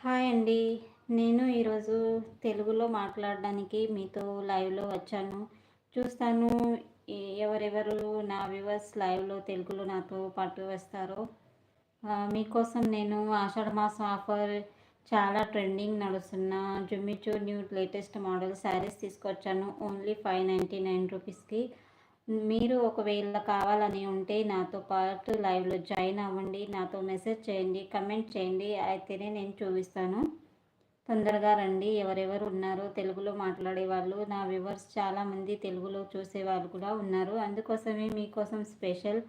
Hi అండి. నేను ఈరోజు తెలుగులో మాట్లాడడానికి మీతో లైవ్లో వచ్చాను. చూస్తాను ఎవరెవరు నా వ్యూవర్స్ లైవ్లో తెలుగులో నాతో పాటు వస్తారో. మీకోసం నేను ఆషాఢ మాసం ఆఫర్ చాలా ట్రెండింగ్ నడుస్తున్న జుమ్మిచూ న్యూ లేటెస్ట్ మోడల్ శారీస్ తీసుకొచ్చాను. ఓన్లీ ఫైవ్ నైంటీ నైన్ రూపీస్కి. మీరు ఒకవేళ కావాలని ఉంటే నాతో పాటు లైవ్లో జాయిన్ అవ్వండి. నాతో మెసేజ్ చేయండి కమెంట్ చేయండి. అయితేనే నేను చూపిస్తాను. తొందరగా రండి. ఎవరెవరు ఉన్నారో తెలుగులో మాట్లాడే వాళ్ళు నా వ్యూవర్స్ చాలామంది తెలుగులో చూసే వాళ్ళు కూడా ఉన్నారు. అందుకోసమే మీకోసం స్పెషల్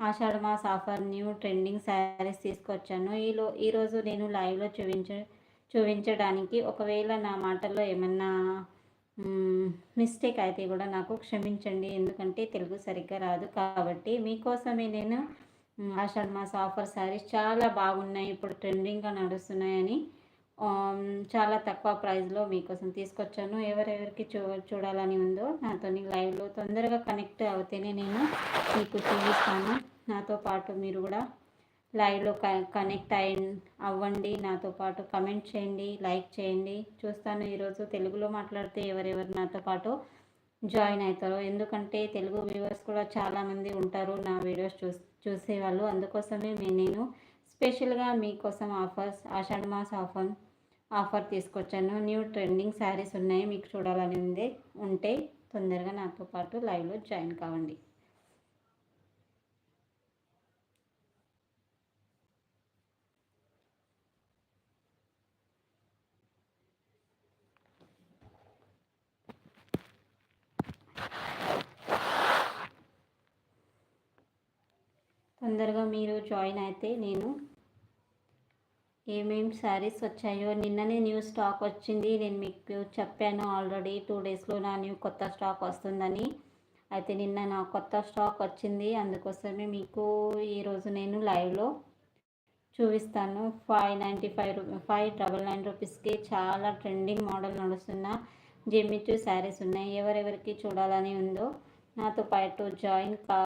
ఆషాఢ మాస్ ఆఫర్ న్యూ ట్రెండింగ్ శారీస్ తీసుకొచ్చాను. ఈలో ఈరోజు నేను లైవ్లో చూపించ చూపించడానికి ఒకవేళ నా మాటల్లో ఏమన్నా మిస్టేక్ అయితే కూడా నాకు క్షమించండి. ఎందుకంటే తెలుగు సరిగ్గా రాదు కాబట్టి మీకోసమే నేను ఆషాఢ మాస ఆఫర్ శారీస్ చాలా బాగున్నాయి. ఇప్పుడు ట్రెండింగ్గా నడుస్తున్నాయని చాలా తక్కువ ప్రైస్లో మీకోసం తీసుకొచ్చాను. ఎవరెవరికి చూ చూడాలని ఉందో నాతో లైవ్లో తొందరగా కనెక్ట్ అవుతేనే నేను మీకు చూపిస్తాను. నాతో పాటు మీరు కూడా లైవ్లో కనెక్ట్ అయి అవ్వండి. నాతో పాటు కమెంట్ చేయండి లైక్ చేయండి. చూస్తాను ఈరోజు తెలుగులో మాట్లాడితే ఎవరెవరు నాతో పాటు జాయిన్ అవుతారో. ఎందుకంటే తెలుగు వ్యూవర్స్ కూడా చాలామంది ఉంటారు నా వీడియోస్ చూ చూసేవాళ్ళు. అందుకోసమే నేను స్పెషల్గా మీకోసం ఆఫర్స్ ఆషాఢ మాస్ ఆఫర్ ఆఫర్ తీసుకొచ్చాను. న్యూ ట్రెండింగ్ శారీస్ ఉన్నాయి. మీకు చూడాలని ఉంది ఉంటే తొందరగా నాతో పాటు లైవ్లో జాయిన్ కావండి. తొందరగా మీరు జాయిన్ అయితే నేను ఏమేమి శారీస్ వచ్చాయో నిన్ననే న్యూ స్టాక్ వచ్చింది నేను మీకు చెప్పాను ఆల్రెడీ టూ డేస్లో నా న్యూ కొత్త స్టాక్ వస్తుందని. అయితే నిన్న నా కొత్త స్టాక్ వచ్చింది అందుకోసమే మీకు ఈరోజు నేను లైవ్లో చూపిస్తాను. Five ninety five five double nine రూపీస్కి చాలా ట్రెండింగ్ మోడల్ నడుస్తున్న జిమ్మిచూ శారీస్ ఉన్నాయి. ఎవరెవరికి చూడాలని ఉందో నాతో పాటు జాయిన్ కా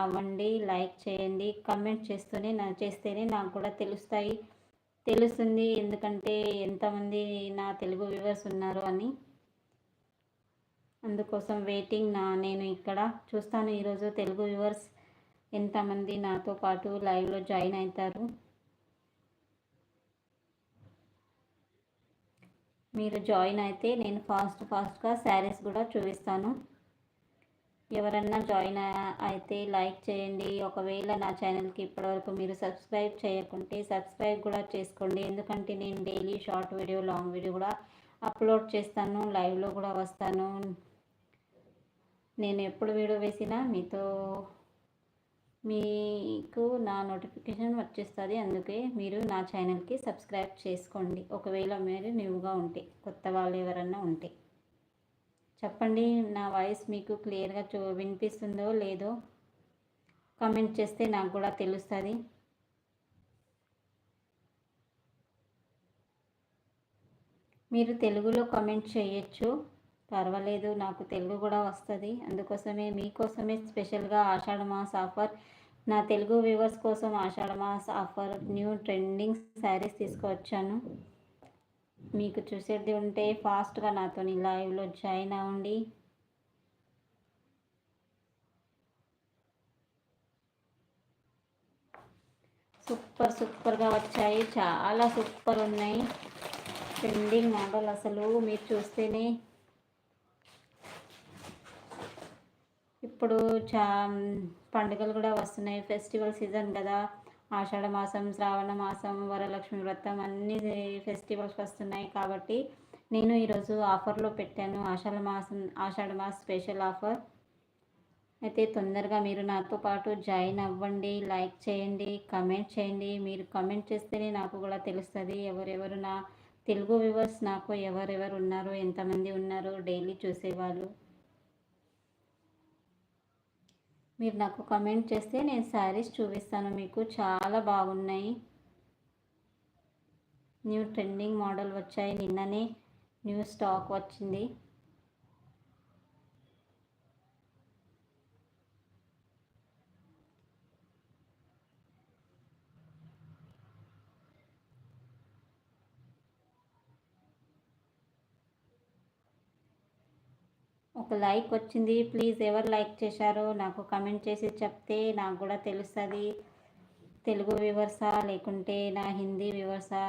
అవ్వండి లైక్ చేయండి కమెంట్ చేస్తూనే నా చేస్తేనే నాకు కూడా తెలుస్తాయి. తెలుస్తుంది ఎందుకంటే ఎంతమంది నా తెలుగు వ్యూవర్స్ ఉన్నారు అని. అందుకోసం వెయిటింగ్ నా నేను ఇక్కడ చూస్తాను ఈరోజు తెలుగు వ్యూవర్స్ ఎంతమంది నాతో పాటు లైవ్లో జాయిన్ అవుతారు మీరు జాయిన్ అయితే నేను ఫాస్ట్ ఫాస్ట్గా శారీస్ కూడా చూపిస్తాను. ఎవరన్నా జాయిన్ అయితే లైక్ చేయండి. ఒకవేళ నా ఛానల్కి ఇప్పటివరకు మీరు సబ్స్క్రైబ్ చేయకుంటే సబ్స్క్రైబ్ కూడా చేసుకోండి. ఎందుకంటే నేను daily short video long video కూడా అప్లోడ్ చేస్తాను. లైవ్లో కూడా వస్తాను. నేను ఎప్పుడు వీడియో వేసినా మీతో మీకు నా నోటిఫికేషన్ వచ్చేస్తుంది. అందుకే మీరు నా ఛానల్కి సబ్స్క్రైబ్ చేసుకోండి. ఒకవేళ మీరు న్యూగా ఉంటే కొత్త వాళ్ళు ఎవరన్నా ఉంటే. చెప్పండి నా వాయిస్ మీకు క్లియర్గా చూ వినిపిస్తుందో లేదో కామెంట్ చేస్తే నాకు కూడా తెలుస్తుంది. మీరు తెలుగులో కామెంట్ చేయొచ్చు. పర్వాలేదు నాకు తెలుగు కూడా వస్తుంది. అందుకోసమే మీకోసమే స్పెషల్గా ఆషాఢ మాస్ ఆఫర్. నా తెలుగు వ్యూవర్స్ కోసం ఆషాఢ మాస్ ఆఫర్ న్యూ ట్రెండింగ్ శారీస్ తీసుకువచ్చాను. మీకు చూసేది ఉంటే ఫాస్ట్గా నాతో లైవ్లో జాయిన్ అవ్వండి. సూపర్ సూపర్గా వచ్చాయి. చాలా సూపర్ ఉన్నాయి. ట్రెండింగ్ మోడల్ అసలు మీరు చూస్తేనే. ఇప్పుడు చా పండుగలు కూడా వస్తున్నాయి. ఫెస్టివల్ సీజన్ కదా. ఆషాఢ మాసం శ్రావణ మాసం వరలక్ష్మి వ్రతం అన్ని ఫెస్టివల్స్ వస్తున్నాయి కాబట్టి నేను ఈరోజు ఆఫర్లో పెట్టాను ఆషాఢ మాసం ఆషాఢ మాస స్పెషల్ ఆఫర్. అయితే తొందరగా మీరు నాతో పాటు జాయిన్ అవ్వండి లైక్ చేయండి కమెంట్ చేయండి. మీరు కమెంట్ చేస్తేనే నాకు కూడా తెలుస్తుంది ఎవరెవరు నా తెలుగు వ్యూవర్స్ నాకు ఎవరెవరు ఉన్నారు ఎంతమంది ఉన్నారు డైలీ చూసేవాళ్ళు. మీరు నాకు కమెంట్ చేస్తే నేను శారీస్ చూపిస్తాను. మీకు చాలా బాగున్నాయి. న్యూ ట్రెండింగ్ మోడల్ వచ్చాయి. నిన్ననే న్యూ స్టాక్ వచ్చింది. ఒక లైక్ వచ్చింది. ప్లీజ్ ఎవరు లైక్ చేశారో నాకు కమెంట్ చేసి చెప్తే నాకు కూడా తెలుస్తుంది. తెలుగు వివర్సా లేకుంటే నా హిందీ వివర్సా